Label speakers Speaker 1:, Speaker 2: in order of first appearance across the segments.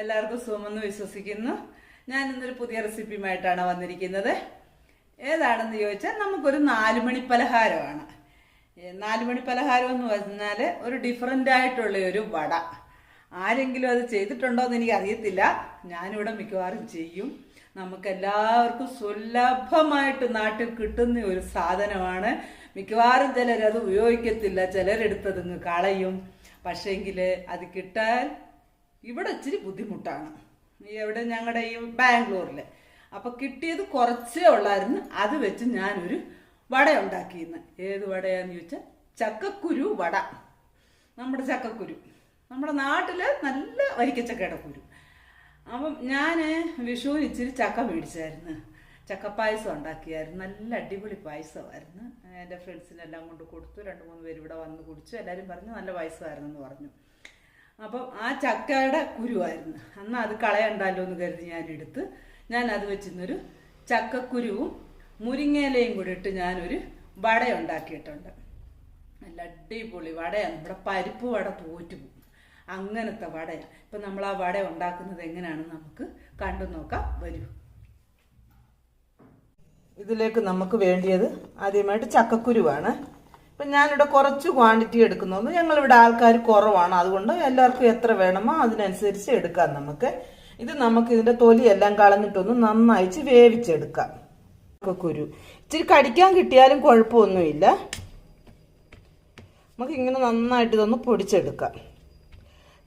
Speaker 1: എല്ലാവർക്കും സുഖമെന്ന് വിശ്വസിക്കുന്നു. ഞാൻ ഇന്നൊരു പുതിയ റെസിപ്പിയുമായിട്ടാണ് വന്നിരിക്കുന്നത്. ഏതാണെന്ന് ചോദിച്ചാൽ നമുക്കൊരു നാലുമണി പലഹാരമാണ്. നാലുമണി പലഹാരം എന്ന് പറഞ്ഞാൽ ഒരു ഡിഫറെന്റ് ആയിട്ടുള്ള ഒരു വട. ആരെങ്കിലും അത് ചെയ്തിട്ടുണ്ടോ എന്ന് എനിക്ക് അറിയത്തില്ല ഞാനിവിടെ മിക്കവാറും ചെയ്യും. നമുക്കെല്ലാവർക്കും സുലഭമായിട്ട് നാട്ടിൽ കിട്ടുന്ന ഒരു സാധനമാണ്. മിക്കവാറും ചിലരത് ഉപയോഗിക്കത്തില്ല. ചിലരെടുത്തത് കളയും. പക്ഷേങ്കിൽ അത് കിട്ടാൻ ഇവിടെ ഇച്ചിരി ബുദ്ധിമുട്ടാണ്. എവിടെ ഞങ്ങളുടെ ഈ ബാംഗ്ലൂരിൽ അപ്പോൾ കിട്ടിയത് കുറച്ചേ ഉള്ളായിരുന്നു. അത് വെച്ച് ഞാനൊരു വട ഉണ്ടാക്കിയിരുന്നു ഏത് വടയാന്ന് ചോദിച്ചാൽ ചക്കക്കുരു വട. നമ്മുടെ ചക്കക്കുരു. നമ്മുടെ നാട്ടിൽ നല്ല വരിക്കച്ചക്കയുടെ കുരു. അപ്പം ഞാൻ വിഷുവിന് ഇച്ചിരി ചക്ക മേടിച്ചായിരുന്നു. ചക്കപ്പായസം ഉണ്ടാക്കിയായിരുന്നു. നല്ല അടിപൊളി പായസമായിരുന്നു. എന്റെ ഫ്രണ്ട്സിനെല്ലാം കൊണ്ട് കൊടുത്തു. രണ്ട് മൂന്ന് പേര് ഇവിടെ വന്ന് കുടിച്ചു. എല്ലാവരും പറഞ്ഞു നല്ല പായസമായിരുന്നു എന്ന് പറഞ്ഞു. അപ്പം ആ ചക്കയുടെ കുരുവായിരുന്നു. അന്ന് അത് കളയണ്ടല്ലോ എന്ന് കരുതി ഞാൻ എടുത്ത് ഞാൻ അത് വെച്ചിരുന്നൊരു ചക്കക്കുരുവും മുരിങ്ങയിലയും കൂടി ഇട്ട് ഞാനൊരു വട ഉണ്ടാക്കിയിട്ടുണ്ട് നല്ല അടിപൊളി വടയാണ്. നമ്മുടെ പരിപ്പ് വട തോറ്റുപോകും അങ്ങനത്തെ വടയാണ് ഇപ്പം നമ്മൾ ആ വട ഉണ്ടാക്കുന്നത് എങ്ങനെയാണെന്ന് നമുക്ക് കണ്ടു നോക്കാം. വരൂ. ഇതിലേക്ക് നമുക്ക് വേണ്ടിയത് ആദ്യമായിട്ട് ചക്കക്കുരുവാണ്. ഇപ്പം ഞാനിവിടെ കുറച്ച് ക്വാണ്ടിറ്റി എടുക്കുന്നുണ്ട് ഞങ്ങളിവിടെ ആൾക്കാർ കുറവാണ്. അതുകൊണ്ട് എല്ലാവർക്കും എത്ര വേണമോ അതിനനുസരിച്ച് എടുക്കാം നമുക്ക്. ഇത് നമുക്ക് ഇതിന്റെ തൊലിയെല്ലാം കളഞ്ഞിട്ടൊന്ന് നന്നായിച്ച് വേവിച്ചെടുക്കാം. കുരു. ഇച്ചിരി കടിക്കാൻ കിട്ടിയാലും കുഴപ്പമൊന്നുമില്ല. നമുക്ക് ഇങ്ങനെ നന്നായിട്ട് ഇതൊന്ന് പൊടിച്ചെടുക്കാം.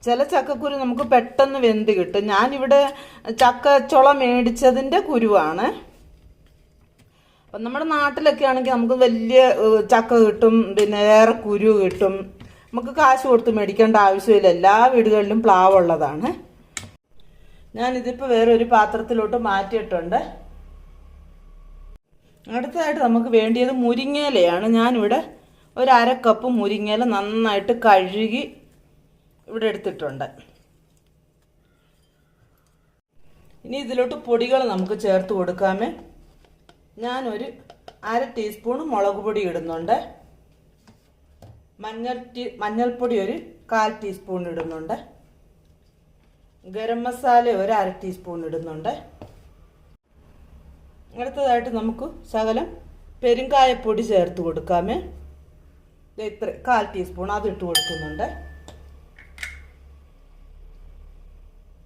Speaker 1: ചില ചക്കക്കുരു നമുക്ക് പെട്ടെന്ന് വെന്ത് കിട്ടും. ഞാനിവിടെ ചക്കച്ചുള മേടിച്ചതിന്റെ കുരുവാണ്. അപ്പം നമ്മുടെ നാട്ടിലൊക്കെ ആണെങ്കിൽ നമുക്ക് വലിയ ചക്ക കിട്ടും പിന്നെ വേറെ കുരു കിട്ടും. നമുക്ക് കാശ് കൊടുത്ത് മേടിക്കേണ്ട ആവശ്യമില്ല. എല്ലാ വീടുകളിലും പ്ലാവ് പ്ലാവുള്ളതാണ് ഞാനിതിപ്പോൾ വേറെ ഒരു പാത്രത്തിലോട്ട് മാറ്റിയിട്ടുണ്ട്. അടുത്തതായിട്ട് നമുക്ക് വേണ്ടിയത് മുരിങ്ങയിലയാണ്. ഞാനിവിടെ ഒരു അര കപ്പ് മുരിങ്ങയില നന്നായിട്ട് കഴുകി ഇവിടെ എടുത്തിട്ടുണ്ട്. ഇനി ഇതിലോട്ട് പൊടികൾ നമുക്ക് ചേർത്ത് കൊടുക്കാമേ. ഞാനൊരു അര ടീസ്പൂൺ മുളക് പൊടി ഇടുന്നുണ്ട്. മഞ്ഞൾ ടീ മഞ്ഞൾപ്പൊടി ഒരു കാൽ ടീസ്പൂൺ ഇടുന്നുണ്ട്. ഗരം മസാല ഒരു അര ടീസ്പൂൺ ഇടുന്നുണ്ട്. അടുത്തതായിട്ട് നമുക്ക് ശകലം പെരുങ്കായപ്പൊടി ചേർത്ത് കൊടുക്കാമേ. ഇത്ര കാൽ ടീസ്പൂൺ അത് ഇട്ട് കൊടുക്കുന്നുണ്ട്.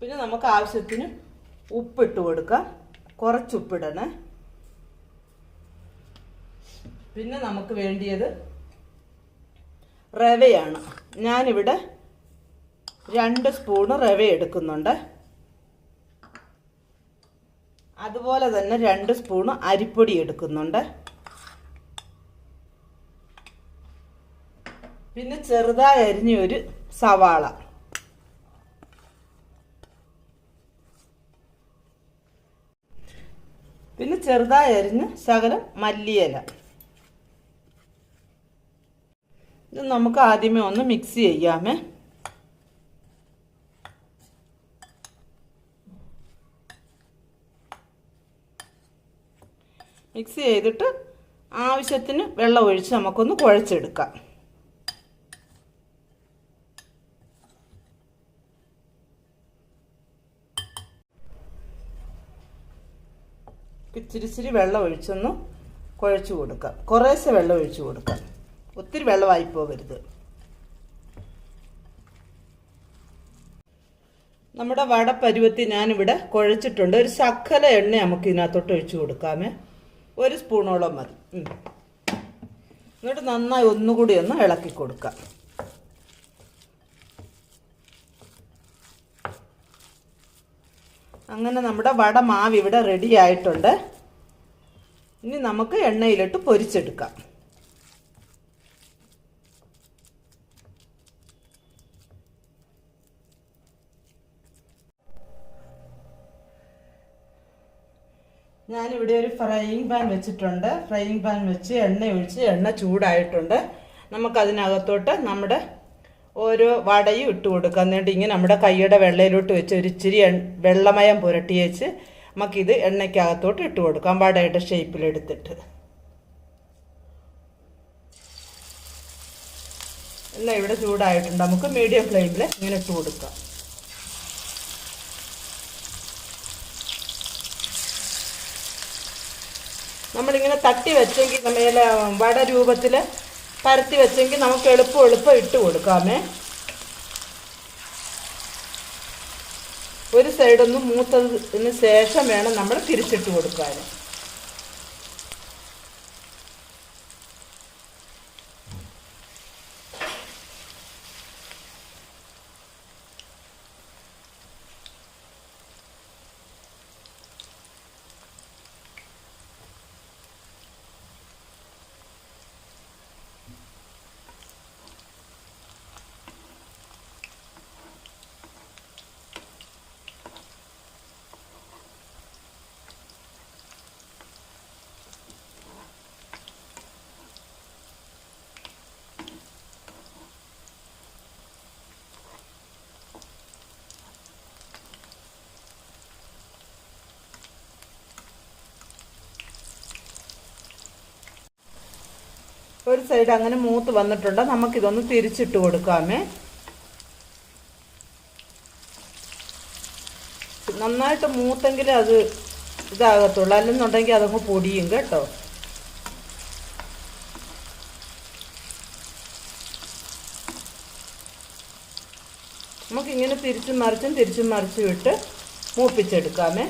Speaker 1: പിന്നെ നമുക്ക് ആവശ്യത്തിന് ഉപ്പിട്ട് കൊടുക്കാം. കുറച്ച് ഉപ്പിടണേ. പിന്നെ നമുക്ക് വേണ്ടിയത് റവയാണ്. ഞാനിവിടെ രണ്ട് സ്പൂണ് റവ എടുക്കുന്നുണ്ട്. അതുപോലെ തന്നെ രണ്ട് സ്പൂണ് അരിപ്പൊടി എടുക്കുന്നുണ്ട്. പിന്നെ ചെറുതായി അരിഞ്ഞ ഒരു സവാള. പിന്നെ ചെറുതായി അരിഞ്ഞ് ശകലം മല്ലിയില. ഇത് നമുക്ക് ആദ്യമേ ഒന്ന് മിക്സ് ചെയ്യാമേ. മിക്സ് ചെയ്തിട്ട് ആവശ്യത്തിന് വെള്ളം ഒഴിച്ച് നമുക്കൊന്ന് കുഴച്ചെടുക്കാം. ഇച്ചിരി ഇച്ചിരി വെള്ളം ഒഴിച്ചൊന്ന് കുഴച്ച് കൊടുക്കാം. കുറേശ്ശെ വെള്ളം ഒഴിച്ച് കൊടുക്കാം. ഒത്തിരി വെള്ളമായി പോകരുത് നമ്മുടെ വട പരുവത്തി ഞാനിവിടെ കുഴച്ചിട്ടുണ്ട്. ഒരു ശക്കല എണ്ണ നമുക്ക് ഇതിനകത്തോട്ട് ഒഴിച്ചു കൊടുക്കാമേ. ഒരു സ്പൂണോളം മതി. എന്നിട്ട് നന്നായി ഒന്നുകൂടി ഒന്ന് ഇളക്കി കൊടുക്കാം. അങ്ങനെ നമ്മുടെ വട മാവ് ഇവിടെ റെഡി ആയിട്ടുണ്ട്. ഇനി നമുക്ക് എണ്ണയിലിട്ട് പൊരിച്ചെടുക്കാം. ഞാനിവിടെ ഒരു ഫ്രൈയിങ് പാൻ വെച്ചിട്ടുണ്ട്. ഫ്രൈയിങ് പാൻ വെച്ച് എണ്ണ ഒഴിച്ച് എണ്ണ ചൂടായിട്ടുണ്ട്. നമുക്കതിനകത്തോട്ട് നമ്മുടെ ഓരോ വടയും ഇട്ട് കൊടുക്കുക എന്നിട്ട് ഇങ്ങനെ നമ്മുടെ കൈയുടെ വെള്ളയിലോട്ട് വെച്ച് ഒരു ഇച്ചിരി വെള്ളമയം പുരട്ടി വെച്ച് നമുക്കിത് എണ്ണയ്ക്കകത്തോട്ട് ഇട്ട് കൊടുക്കാം. വടയുടെ ഷേപ്പിലെടുത്തിട്ട് എല്ലാം ഇവിടെ ചൂടായിട്ടുണ്ട്. നമുക്ക് മീഡിയം ഫ്ലെയിമിൽ ഇങ്ങനെ ഇട്ട് കൊടുക്കാം.
Speaker 2: നമ്മളിങ്ങനെ തട്ടി വെച്ചെങ്കിൽ മേലെ വട രൂപത്തിൽ പരത്തി വെച്ചെങ്കിൽ നമുക്ക് എളുപ്പം എളുപ്പം ഇട്ട് കൊടുക്കാമേ. ഒരു സൈഡൊന്ന് മൂത്തതിന് ശേഷം വേണം നമ്മൾ തിരിച്ചിട്ട് കൊടുക്കാൻ ഒരു സൈഡ് അങ്ങനെ മൂത്ത് വന്നിട്ടുണ്ട്. നമുക്കിതൊന്ന് തിരിച്ചിട്ട് കൊടുക്കാമേ. നന്നായിട്ട് മൂത്തെങ്കിൽ അത് ഇതാകത്തുള്ളൂ. അല്ലെന്നുണ്ടെങ്കിൽ അതങ്ങ് പൊടിയും കേട്ടോ. നമുക്കിങ്ങനെ തിരിച്ചും മറിച്ചും തിരിച്ചും മറിച്ചും ഇട്ട് മൂപ്പിച്ചെടുക്കാമേ.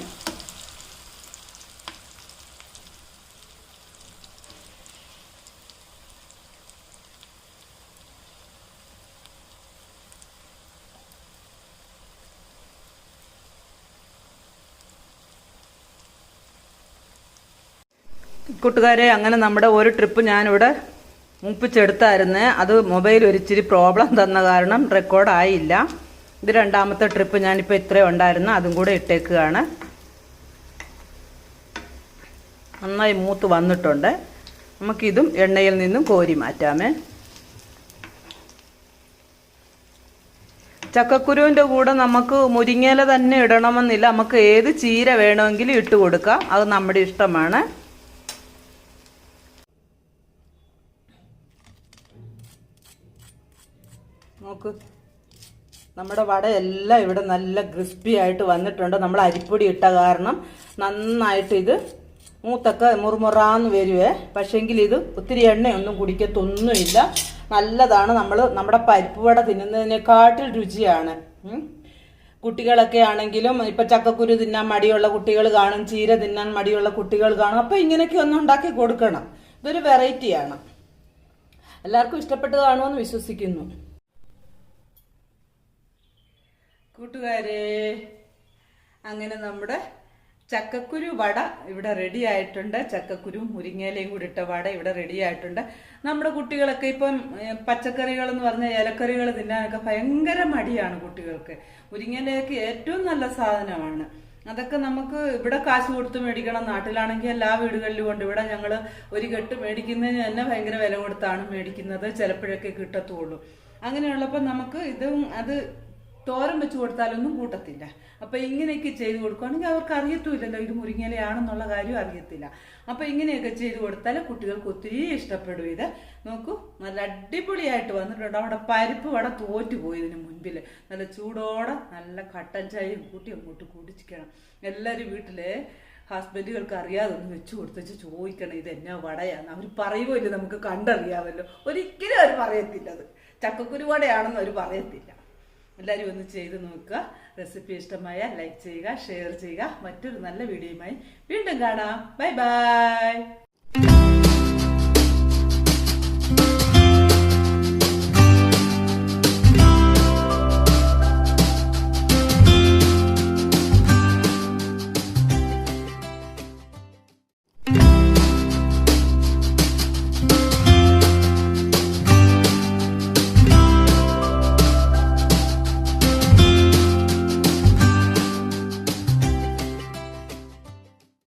Speaker 1: കൂട്ടുകാരെ അങ്ങനെ നമ്മുടെ ഒരു ട്രിപ്പ് ഞാനിവിടെ മുപ്പിച്ചെടുത്തായിരുന്നു. അത് മൊബൈൽ ഒരിച്ചിരി പ്രോബ്ലം തന്ന കാരണം റെക്കോർഡായില്ല ഇത് രണ്ടാമത്തെ ട്രിപ്പ് ഞാനിപ്പോൾ ഇത്രയും ഉണ്ടായിരുന്നു. അതും കൂടെ ഇട്ടേക്കുകയാണ്. നന്നായി മൂത്ത് വന്നിട്ടുണ്ട്. നമുക്കിതും എണ്ണയിൽ നിന്നും കോരി മാറ്റാമേ. ചക്കക്കുരുവിന്റെ കൂടെ നമുക്ക് മുരിങ്ങയില തന്നെ ഇടണമെന്നില്ല. നമുക്ക് ഏത് ചീര വേണമെങ്കിലും ഇട്ട് കൊടുക്കാം. അത് നമ്മുടെ ഇഷ്ടമാണ്. നോക്ക്. നമ്മുടെ വടയെല്ലാം ഇവിടെ നല്ല ക്രിസ്പി ആയിട്ട് വന്നിട്ടുണ്ട്. നമ്മൾ അരിപ്പൊടി ഇട്ട കാരണം നന്നായിട്ട് ഇത് മൂത്തൊക്കെ മുറുമുറാന്ന് വരുവേ. പക്ഷെങ്കിൽ ഇത് ഒത്തിരി എണ്ണയൊന്നും കുടിക്കത്തൊന്നുമില്ല. നല്ലതാണ് നമ്മൾ നമ്മുടെ പരിപ്പ് വട തിന്നുന്നതിനെക്കാട്ടിൽ രുചിയാണ്. കുട്ടികളൊക്കെ ആണെങ്കിലും ഇപ്പൊ ചക്കക്കുരു തിന്നാൻ മടിയുള്ള കുട്ടികൾ കാണും ചീര തിന്നാൻ മടിയുള്ള കുട്ടികൾ കാണും. അപ്പൊ ഇങ്ങനെയൊക്കെ ഒന്ന് ഉണ്ടാക്കി കൊടുക്കണം. ഇതൊരു വെറൈറ്റിയാണ് എല്ലാവർക്കും ഇഷ്ടപ്പെട്ട് കാണുമെന്ന് വിശ്വസിക്കുന്നു. കൂട്ടുകാരെ അങ്ങനെ നമ്മുടെ ചക്കക്കുരു വട ഇവിടെ റെഡി ആയിട്ടുണ്ട്. ചക്കക്കുരു മുരിങ്ങയിലയും കൂടി ഇട്ട വട ഇവിടെ റെഡി ആയിട്ടുണ്ട്. നമ്മുടെ കുട്ടികളൊക്കെ ഇപ്പം പച്ചക്കറികൾ എന്ന് പറഞ്ഞ ഇലക്കറികൾ തിന്നാനൊക്കെ ഭയങ്കര മടിയാണ് കുട്ടികൾക്ക്. മുരിങ്ങയിലയൊക്കെ ഏറ്റവും നല്ല സാധനമാണ്. അതൊക്കെ നമുക്ക് ഇവിടെ കാശ് കൊടുത്ത് മേടിക്കണം. നാട്ടിലാണെങ്കിൽ എല്ലാ വീടുകളിലും ഉണ്ട് ഇവിടെ ഞങ്ങൾ ഒരു കെട്ട് മേടിക്കുന്നതിന് തന്നെ ഭയങ്കര വില കൊടുത്താണ് മേടിക്കുന്നത്. ചിലപ്പോഴൊക്കെ കിട്ടത്തുള്ളൂ. അങ്ങനെയുള്ളപ്പോൾ നമുക്ക് ഇതും അത് തോരൻ വെച്ച് കൊടുത്താലൊന്നും കൂട്ടത്തില്ല. അപ്പൊ ഇങ്ങനെയൊക്കെ ചെയ്ത് കൊടുക്കുകയാണെങ്കിൽ അവർക്ക് അറിയത്തുമില്ലല്ലോ ഇത് മുരിങ്ങയിലയാണെന്നുള്ള കാര്യം അറിയത്തില്ല. അപ്പൊ ഇങ്ങനെയൊക്കെ ചെയ്ത് കൊടുത്താൽ കുട്ടികൾക്ക് ഒത്തിരി ഇഷ്ടപ്പെടും ഇത്. നോക്കൂ നല്ല അടിപൊളിയായിട്ട് വന്നിട്ടുണ്ട്. അവിടെ പരിപ്പ് വട തോറ്റുപോയി ഇതിന് മുൻപിൽ നല്ല ചൂടോടെ നല്ല കട്ടൻ ചായയും കൂട്ടി അങ്ങോട്ട് കുടിച്ചിക്കണം എല്ലാവരും വീട്ടിലെ ഹസ്ബൻഡുകൾക്ക് അറിയാതെ ഒന്ന് വെച്ച് കൊടുത്തേച്ച് ചോദിക്കണം ഇത് എന്നാ വടയാന്ന്? അവർ പറയുമല്ലോ നമുക്ക് കണ്ടറിയാമല്ലോ. ഒരിക്കലും അവർ പറയത്തില്ല അത്. ചക്കക്കുരു വടയാണെന്ന് അവർ പറയത്തില്ല. എല്ലാവരും ഒന്ന് ചെയ്ത് നോക്കുക. റെസിപ്പി ഇഷ്ടമായ ലൈക്ക് ചെയ്യുക ഷെയർ ചെയ്യുക. മറ്റൊരു നല്ല വീഡിയോയുമായി വീണ്ടും കാണാം. Bye bye.